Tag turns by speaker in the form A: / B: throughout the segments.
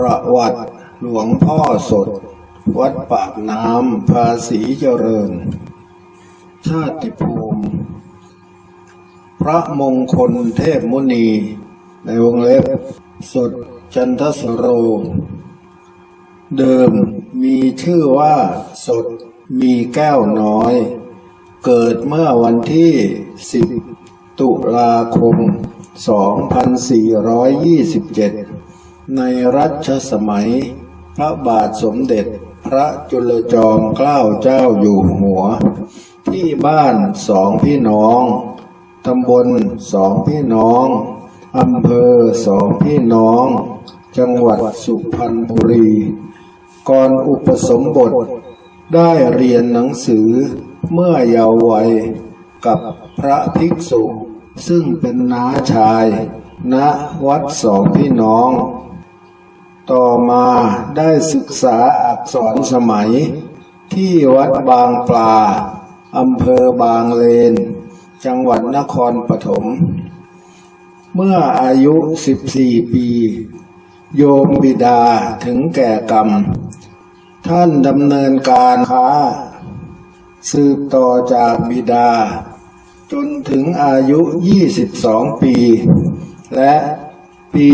A: ประวัติหลวงพ่อสด วัดปากน้ำภาษีเจริญ ชาติภูมิ พระมงคลเทพมุนี ในวงเล็บ สดจันทสโร เดิมมีชื่อว่าสดมีแก้วน้อย เกิดเมื่อวันที่ 10 ตุลาคม 2427 ในรัชสมัย พระบาทสมเด็จพระจุลจอมเกล้าเจ้าอยู่หัว ที่บ้านสองพี่น้อง ตำบลสองพี่น้อง อำเภอสองพี่น้อง จังหวัดสุพรรณบุรี ก่อนอุปสมบท ได้เรียนหนังสือเมื่อเยาว์วัยกับพระภิกษุ ซึ่งเป็นน้าชายณวัดสองพี่น้อง ต่อมาได้ศึกษาอักษรสมัย ที่วัดบางปลาอำเภอบางเลน จังหวัดนครปฐม เมื่ออายุ 14 ปี โยมบิดาถึงแก่กรรม ท่านดำเนินการค้า สืบต่อจากบิดา จนถึงอายุ 22 ปี และ ปี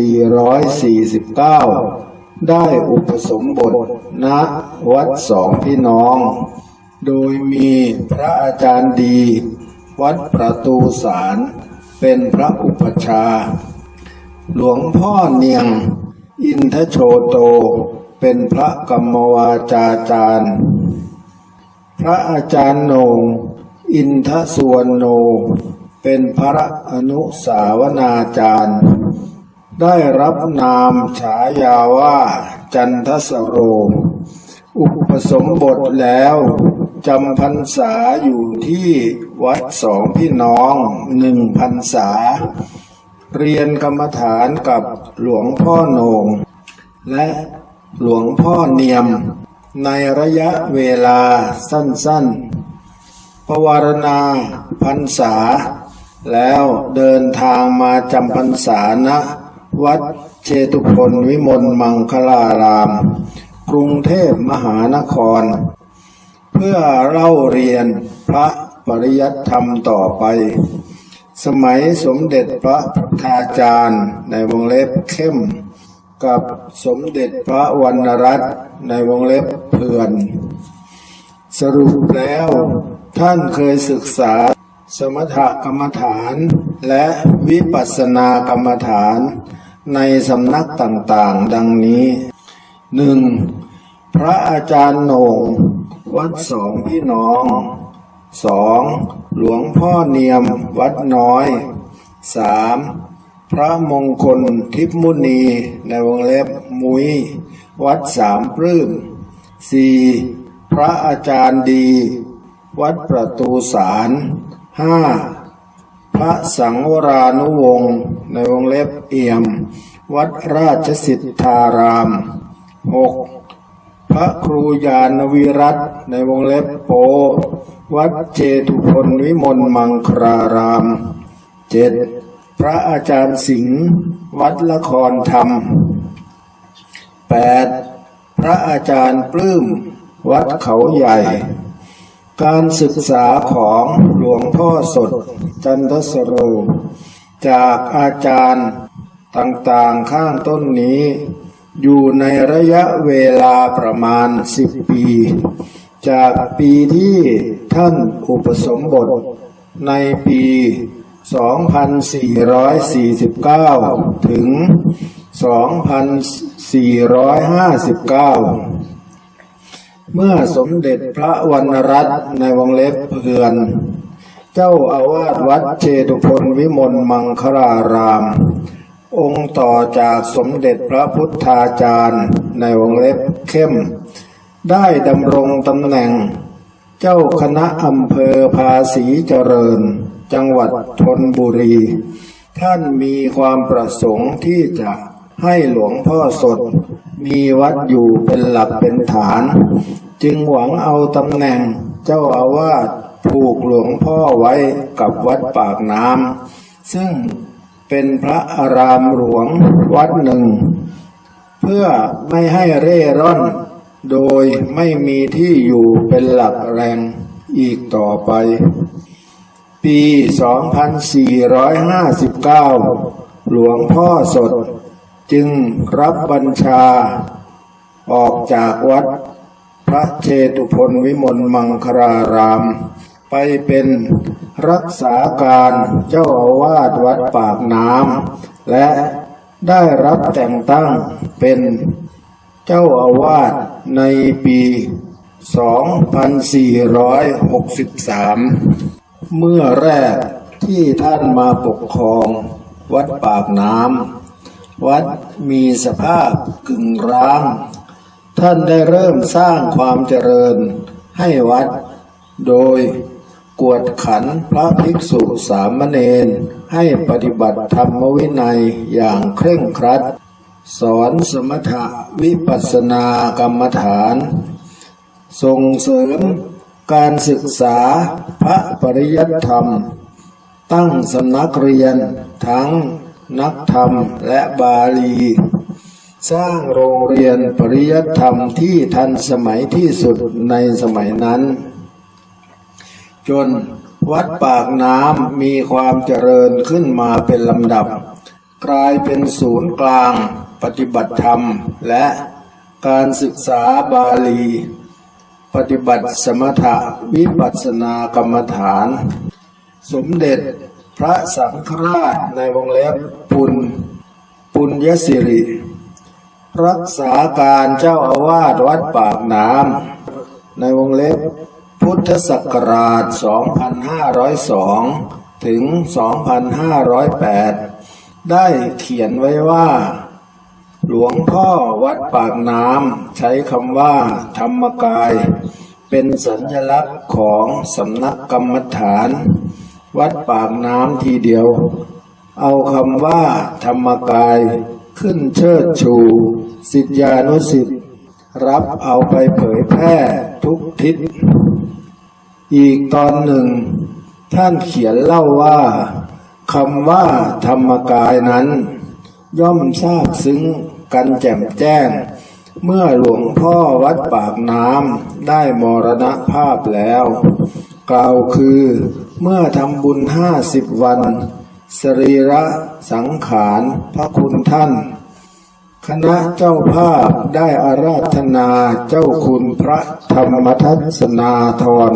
A: 2449 ได้อุปสมบทณวัดสองพี่น้อง โดยมีพระอาจารย์ดี วัดประตูสารเป็นพระอุปชฌาย์หลวงพ่อเนียง อินทโชโต เป็นพระกรรมวาจาจารย์ พระอาจารย์โหนงอินทสวนโน เป็นพระอนุสาวนาจารย์ ได้รับนามฉายาว่าจันทสโร อุปสมบทแล้วจำพรรษาอยู่ที่วัดสองพี่น้องหนึ่งพรรษา เรียนกรรมฐานกับหลวงพ่อโหนงและหลวงพ่อเนียม ในระยะเวลาสั้นๆปวารณาพรรษา แล้วเดินทางมาจำพรรษาณวัดเชตุพนวิมลมังคลาราม กรุงเทพมหานคร เพื่อเล่าเรียนพระปริยัติธรรมต่อไป สมัยสมเด็จพระพุทธาจารย์ในวงเล็บเข้ม กับสมเด็จพระวรรณรัตน์ในวงเล็บเพื่อน สรุปแล้วท่านเคยศึกษา สมถกรรมฐานและวิปัสสนากรรมฐานในสำนักต่างๆ ดังนี้หนึ่งพระอาจารย์โหน่ง วัดสองพี่น้องสองหลวงพ่อเนียมวัดน้อยสามพระมงคลทิพมุนีในวงเล็บมุยวัดสามปลื้มสี่พระอาจารย์ดี วัดประตูสาร ห้าพระสังวรานุวงศ์ในวงเล็บเอี่ยม วัดราชสิทธารามหกพระครูยานวิรัตในวงเล็บโป วัดเจตุพนวิมลมังครารามเจ็ดพระอาจารย์สิงห์วัดละครธรรมแปดพระอาจารย์ปลื้ม วัดเขาใหญ่ การศึกษาของหลวงพ่อสด จันทสโร จากอาจารย์ต่างๆข้างต้นนี้ อยู่ในระยะเวลาประมาณสิบปี จากปีที่ท่านอุปสมบทในปี 2449 ถึง 2459 เมื่อสมเด็จพระวรรณรัตน์ในวงเล็บเพื่อน เจ้าอาวาสวัดเชตุพนวิมลมังคลาราม องค์ต่อจากสมเด็จพระพุทธาจารย์ในวงเล็บเข้ม ได้ดำรงตำแหน่ง เจ้าคณะอำเภอภาษีเจริญ จังหวัดธนบุรี ท่านมีความประสงค์ที่จะ ให้หลวงพ่อสด มีวัดอยู่เป็นหลักเป็นฐาน จึงหวังเอาตำแหน่งเจ้าอาวาสผูกหลวงพ่อไว้กับวัดปากน้ำซึ่งเป็นพระอารามหลวงวัดหนึ่ง เพื่อไม่ให้เร่ร่อน โดยไม่มีที่อยู่เป็นหลักแรงอีกต่อไป ปี 2459 หลวงพ่อสด จึงรับบัญชาออกจากวัดพระเชตุพนวิมลมังคลาราม ไปเป็นรักษาการเจ้าอาวาสวัดปากน้ำและได้รับแต่งตั้งเป็นเจ้าอาวาสในปี 2463 เมื่อแรกที่ท่านมาปกครองวัดปากน้ำ วัดมีสภาพกึ่งร้าง ท่านได้เริ่มสร้างความเจริญให้วัด โดยกวดขันพระภิกษุสามเณรให้ปฏิบัติธรรมวินัยอย่างเคร่งครัด สอนสมถะวิปัสสนากรรมฐาน ส่งเสริมการศึกษาพระปริยัติธรรม ตั้งสำนักเรียนทั้ง นักธรรมและบาลี สร้างโรงเรียนปริยัติธรรมที่ทันสมัยที่สุดในสมัยนั้น จนวัดปากน้ำมีความเจริญขึ้นมาเป็นลำดับ กลายเป็นศูนย์กลางปฏิบัติธรรมและการศึกษาบาลี ปฏิบัติสมถะวิปัสสนากรรมฐาน สมเด็จ พระสังฆราชในวงเล็บปุณปุญญสิริ รักษาการเจ้าอาวาสวัดปากน้ำในวงเล็บพุทธศักราช 2502 ถึง 2508 ได้เขียนไว้ว่า หลวงพ่อวัดปากน้ำใช้คำว่า ธรรมกาย เป็นสัญลักษณ์ของสำนักกรรมฐาน วัดปากน้ำทีเดียว เอาคำว่าธรรมกายขึ้นเชิดชู สิทธิานุสิทธิ์รับเอาไปเผยแพร่ทุกทิศ อีกตอนหนึ่ง ท่านเขียนเล่าว่าคำว่าธรรมกายนั้น ย่อมทราบซึ้งกันแจ่มแจ้ง เมื่อหลวงพ่อวัดปากน้ำได้มรณภาพแล้ว กล่าวคือ เมื่อทำบุญห้าสิบวัน สรีระสังขารพระคุณท่าน คณะเจ้าภาพได้อาราธนาเจ้าคุณพระธรรมทัศนาธร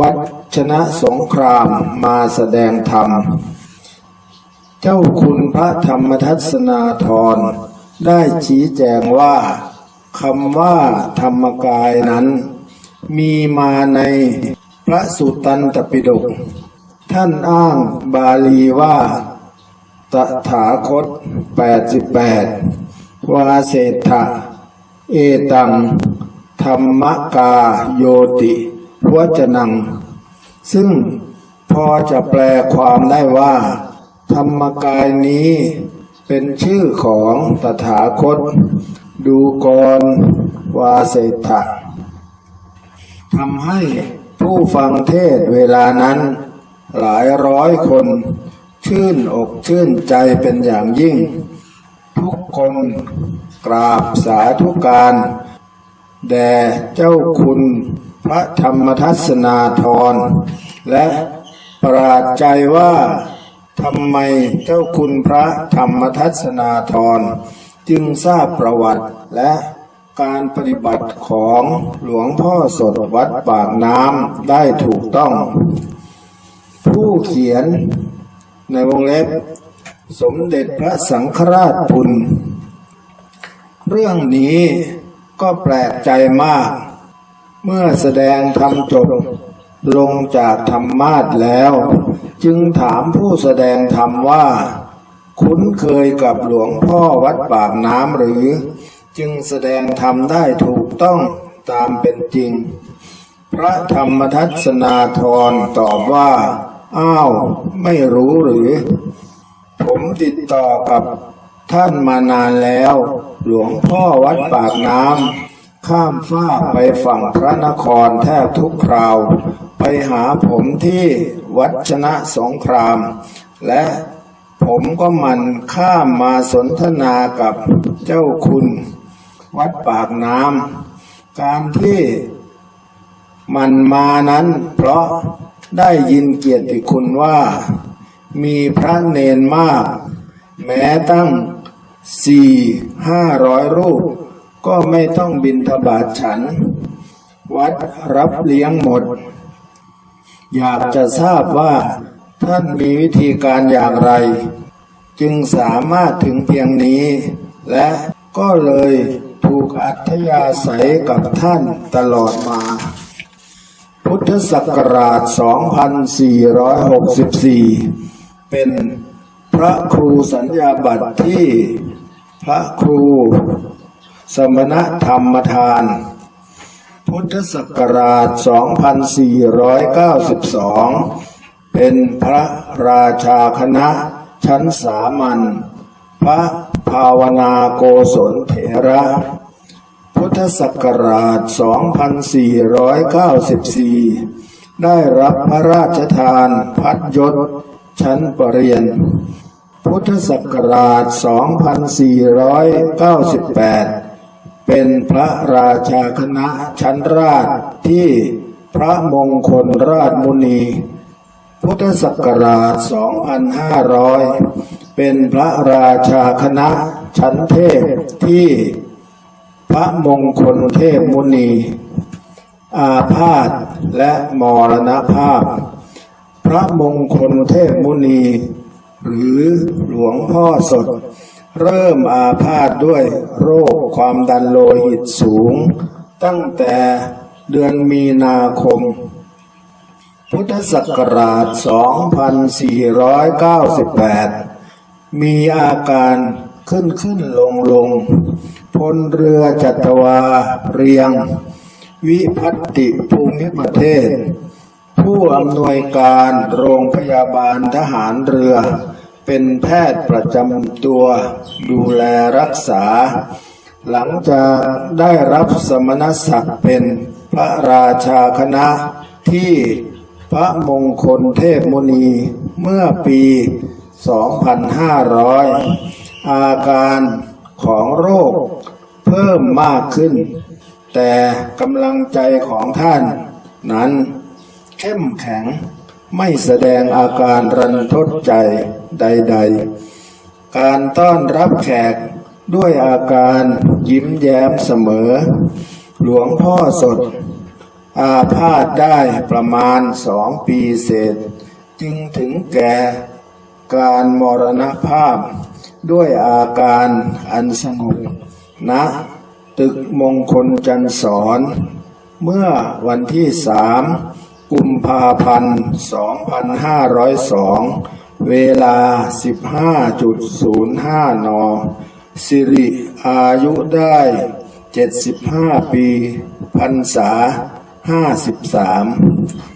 A: วัดชนะสงครามมาแสดงธรรม เจ้าคุณพระธรรมทัศนาธรได้ชี้แจงว่าคำว่าธรรมกายนั้น มีมาใน ระสุตตันตปิฎกท่านอ้างบาลีว่าตถาคต 88 วาเศรษฐะเอตัง ธรรมกาโยติวจนัง ซึ่งพอจะแปลความได้ว่า ธรรมกายนี้เป็นชื่อของตถาคต ดูกรวาเศรษฐะทำให้ ผู้ฟังเทศเวลานั้น หลายร้อยคน ชื่นอกชื่นใจเป็นอย่างยิ่ง ทุกคนกราบสาธุการแด่เจ้าคุณพระธรรมทัศนาธร และประหลาดใจว่าทำไมเจ้าคุณพระธรรมทัศนาธร จึงทราบประวัติและ การปฏิบัติของหลวงพ่อสดวัดปากน้ำได้ถูกต้อง ผู้เขียนในวงเล็บ สมเด็จพระสังฆราชพุนเรื่องนี้ก็แปลกใจมาก เมื่อแสดงธรรมจบลงจากธรรมาสแล้ว จึงถามผู้แสดงธรรมว่า คุ้นเคยกับหลวงพ่อวัดปากน้ำหรือ จึงแสดงธรรมได้ถูกต้องตามเป็นจริง พระธรรมทัศนาธรตอบว่า อ้าว ไม่รู้หรือ ผมติดต่อกับท่านมานานแล้ว หลวงพ่อวัดปากน้ำข้ามฟ้าไปฝั่งพระนครแทบทุกคราว ไปหาผมที่วัดชนะสงคราม และผมก็มันข้ามมาสนทนากับเจ้าคุณ วัดปากน้ำการที่มันมานั้น เพราะได้ยินเกียรติคุณว่า มีพระเนนมาก แม้ตั้งสี่ห้าร้อยรูป ก็ไม่ต้องบินทบาทฉัน วัดรับเลี้ยงหมด อยากจะทราบว่าท่านมีวิธีการอย่างไร จึงสามารถถึงเพียงนี้ และก็เลย ถูกอัธยาศัยกับท่านตลอดมา พุทธศักราช 2464 เป็นพระครูสัญญาบัตรที่พระครูสมณธรรมทาน พุทธศักราช 2492 เป็นพระราชาคณะชั้นสามัญพระ ภาวนาโกศลเถระ พุทธศักราช 2494 ได้รับพระราชทานพัดยศชั้นปรริญญาพุทธศักราช 2498 เป็นพระราชาคณะชั้นราชที่พระมงคลราชมุนี พุทธศักราช 2500 เป็นพระราชาคณะชั้นเทพที่พระมงคลเทพมุนี อาพาธและมรณภาพ พระมงคลเทพมุนี หรือหลวงพ่อสด เริ่มอาพาธด้วยโรคความดันโลหิตสูง ตั้งแต่เดือนมีนาคม พุทธศักราช 2498 มีอาการขึ้นขึ้นลงลงพลเรือจัตวาเรียง วิพัตติภูมิประเทศ ผู้อำนวยการโรงพยาบาลทหารเรือ เป็นแพทย์ประจำตัวดูแลรักษา หลังจากได้รับสมณศักดิ์เป็นพระราชาคณะที่พระมงคลเทพมุนีเมื่อปี 2500 อาการของโรคเพิ่มมากขึ้น แต่กำลังใจของท่าน นั้นเข้มแข็งไม่แสดงอาการรันทดใจใด ๆ การต้อนรับแขกด้วยอาการยิ้มแย้มเสมอ หลวงพ่อสด อาพาธได้ประมาณสองปีเศษ จึงถึงแก่ การมรณภาพ ด้วยอาการอันสงบณตึกมงคลจันทร์สอน เมื่อวันที่สามกุมภาพันธ์ 2502 เวลา 15.05 น สิริอายุได้ 75 ปี พรรษา 53